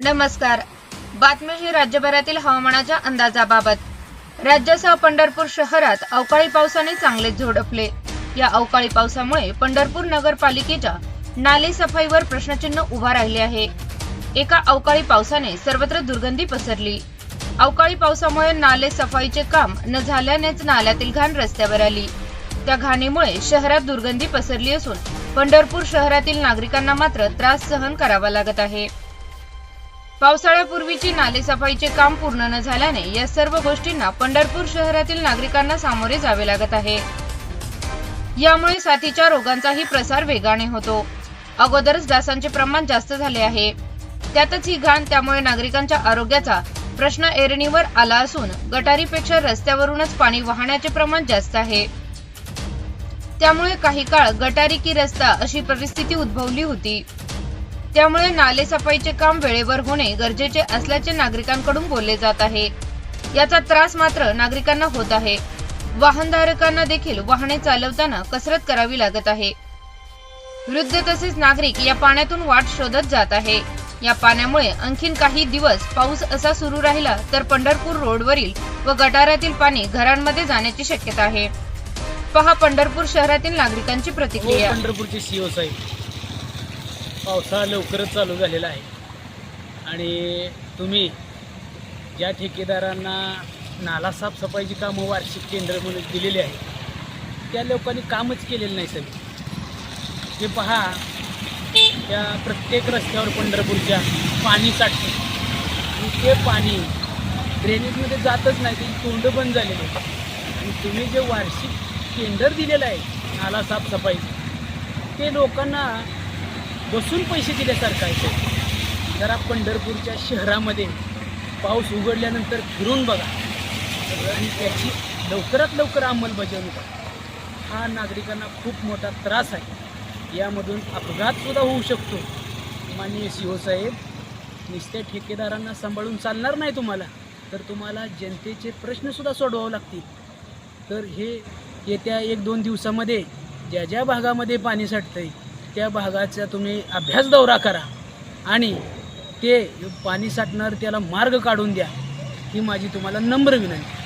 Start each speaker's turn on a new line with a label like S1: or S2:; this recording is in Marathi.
S1: नमस्कार. बातमीशी राज्यभरातील हवामानाच्या अंदाजाबाबत. राज्यासह पंढरपूर शहरात अवकाळी पावसाने चांगलेच झोडपले. या अवकाळी पावसामुळे पंढरपूर नगरपालिकेच्या नाले सफाईवर प्रश्नचिन्ह उभा राहिले आहे. एका अवकाळी पावसाने सर्वत्र दुर्गंधी पसरली. अवकाळी पावसामुळे नाले सफाईचे काम न झाल्यानेच नाल्यातील घाण रस्त्यावर आली. त्या घाणीमुळे शहरात दुर्गंधी पसरली असून पंढरपूर शहरातील नागरिकांना मात्र त्रास सहन करावा लागत आहे. पावसाळ्यापूर्वीची नालेसफाईचे काम पूर्ण न झाल्याने या सर्व गोष्टींना पंढरपूर शहरातील नागरिकांना सामोरे जावे लागत आहे. यामुळे साथीच्या रोगांचाही प्रसार वेगाने होतो. अगोदरच डासांचे प्रमाण जास्त झाले आहे. त्यातच ही घाण त्यामुळे नागरिकांच्या आरोग्याचा प्रश्न ऐरणीवर आला असून गटारीपेक्षा रस्त्यावरूनच पाणी वाहण्याचे प्रमाण जास्त आहे. त्यामुळे काही काळ गटारी की रस्ता अशी परिस्थिती उद्भवली होती. त्यामुळे नाले सफाईचे काम वेळेवर होणे गरजेचे असल्याचे नागरिकांकडून बोलले जात आहे. याचा त्रास मात्र नागरिकांना होत आहे. वाहनधारकांना देखील वाहने चालवताना कसरत करावी लागत आहे. वृद्ध तसेच नागरिक या पाण्यातून वाट शोधत जात आहे. या पाण्यामुळे आणखीन काही दिवस पाऊस असा सुरू राहिला तर पंढरपूर रोडवरील व गटारातील पाणी घरांमध्ये जाण्याची शक्यता आहे. पहा पंढरपूर शहरातील नागरिकांची प्रतिक्रिया.
S2: हो, पंढरपूरचे सीओ साहेब पावसाळा लवकरच चालू झालेला आहे. आणि तुम्ही ज्या ठेकेदारांना नाला साफसफाईची कामं वार्षिक केंद्र म्हणून दिलेली आहे त्या लोकांनी कामच केलेलं नाही सगळं. ते पहा त्या प्रत्येक रस्त्यावर पंढरपूरच्या पाणी साठते. आणि ते पाणी ड्रेनेजमध्ये जातच नाही ते तोंड बंद झालेले आहे. आणि तुम्ही जे वार्षिक टेंडर दिलेलं आहे नाला साफसफाईचं ते लोकांना बसून पैसे दिल्यासारखं आहे ते जरा पंढरपूरच्या शहरामध्ये पाऊस उघडल्यानंतर फिरून बघा. आणि त्याची लवकरात लवकर अंमलबजावणी करा. हा नागरिकांना खूप मोठा त्रास आहे. यामधून अपघातसुद्धा होऊ शकतो. माननीय सी ओ साहेब नुसत्या ठेकेदारांना सांभाळून चालणार नाही तुम्हाला. तर तुम्हाला जनतेचे प्रश्नसुद्धा सोडवावे लागतील. तर हे येत्या एक दोन दिवसामध्ये ज्या ज्या भागामध्ये पाणी साठतं आहे त्या भागाचा तुम्ही अभ्यास दौरा करा आणि ते पाणी साठणार त्याला मार्ग काढून द्या ही माझी तुम्हाला नम्र विनंती.